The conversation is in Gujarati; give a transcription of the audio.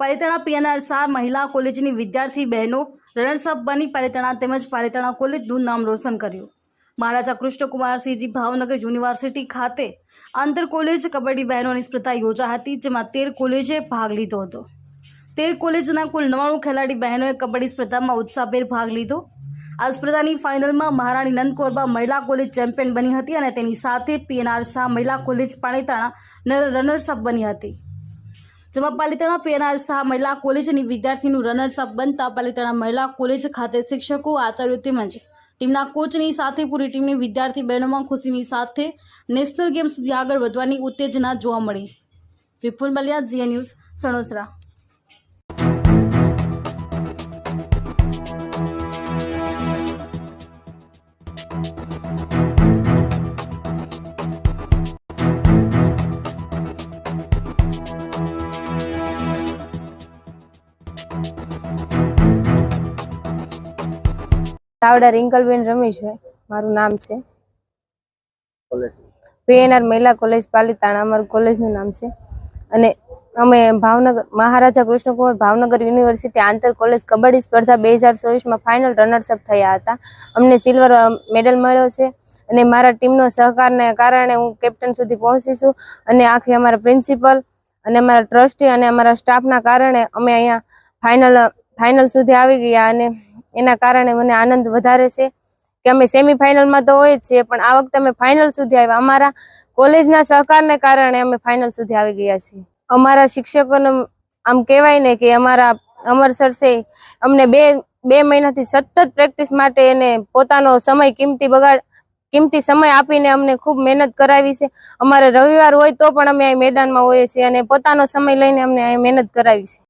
પાલિતાણા પીએનઆર શાહ મહિલા કોલેજની વિદ્યાર્થી બહેનો રણસપ બની પાલિતાણા તેમજ પાલિતાણા કોલેજનું નામ રોશન કર્યું. મહારાજા કૃષ્ણકુમારસિંહજી ભાવનગર યુનિવર્સિટી ખાતે આંતર કોલેજ કબડ્ડી બહેનોની સ્પર્ધા યોજા હતી, જેમાં તેર કોલેજે ભાગ લીધો હતો. તેર કોલેજના કુલ નવાણું ખેલાડી બહેનોએ કબડ્ડી સ્પર્ધામાં ઉત્સાહભેર ભાગ લીધો. આ સ્પર્ધાની ફાઇનલમાં મહારાણી નંદકોરબા મહિલા કોલેજ ચેમ્પિયન બની હતી અને તેની સાથે પીએનઆર શાહ મહિલા કોલેજ પાણીતાણા રનર્સઅપ બની હતી. જેમાં પાલિતાણા પીએનઆર શાહ મહિલા કોલેજની વિદ્યાર્થીનું રનર્સઅપ બનતા પાલિતાણા મહિલા કોલેજ ખાતે શિક્ષકો, આચાર્યો તેમજ ટીમના કોચની સાથે પૂરી ટીમની વિદ્યાર્થી બહેનોમાં ખુશીની સાથે નેશનલ ગેમ સુધી આગળ વધવાની ઉત્તેજના જોવા મળી. Vipul Maliya G A news, Sanosara. Chavda Rinkalben Rameshbhai મારું નામ છે. પીએનઆર મહિલા કોલેજ પાલિતાણા અમારું કોલેજનું નામ છે. અને અમે ભાવનગર મહારાજા કૃષ્ણકુમાર ભાવનગર યુનિવર્સિટી આંતર કોલેજ કબડ્ડી સ્પર્ધા બે હજાર ચોવીસમાં ફાઇનલ રનર્સઅપ થયા હતા. અમને સિલ્વર મેડલ મળ્યો છે. અને મારા ટીમનો સહકારને કારણે હું કેપ્ટન સુધી પહોંચી છું. અને આખી અમારા પ્રિન્સિપલ અને અમારા ટ્રસ્ટી અને અમારા સ્ટાફના કારણે અમે અહીંયા ફાઇનલ ફાઇનલ સુધી આવી ગયા અને એના કારણે મને આનંદ વધારે છે કે અમે સેમીફાઇનલમાં તો હોય જ છીએ, પણ આ વખતે અમે ફાઇનલ સુધી આવ્યા. અમારા કોલેજના સહકારને કારણે અમે ફાઇનલ સુધી આવી ગયા છીએ. અમારા શિક્ષકોને આમ કહેવાય ને કે અમારા અમર સરસે અમને બે બે મહિનાથી સતત પ્રેક્ટિસ માટે એને પોતાનો સમય કિંમતી બગાડ, કિંમતી સમય આપીને અમને ખૂબ મહેનત કરાવી છે. અમારે રવિવાર હોય તો પણ અમે અહીં મેદાનમાં હોઈએ છીએ અને પોતાનો સમય લઈને અમને અહીં મહેનત કરાવી છે.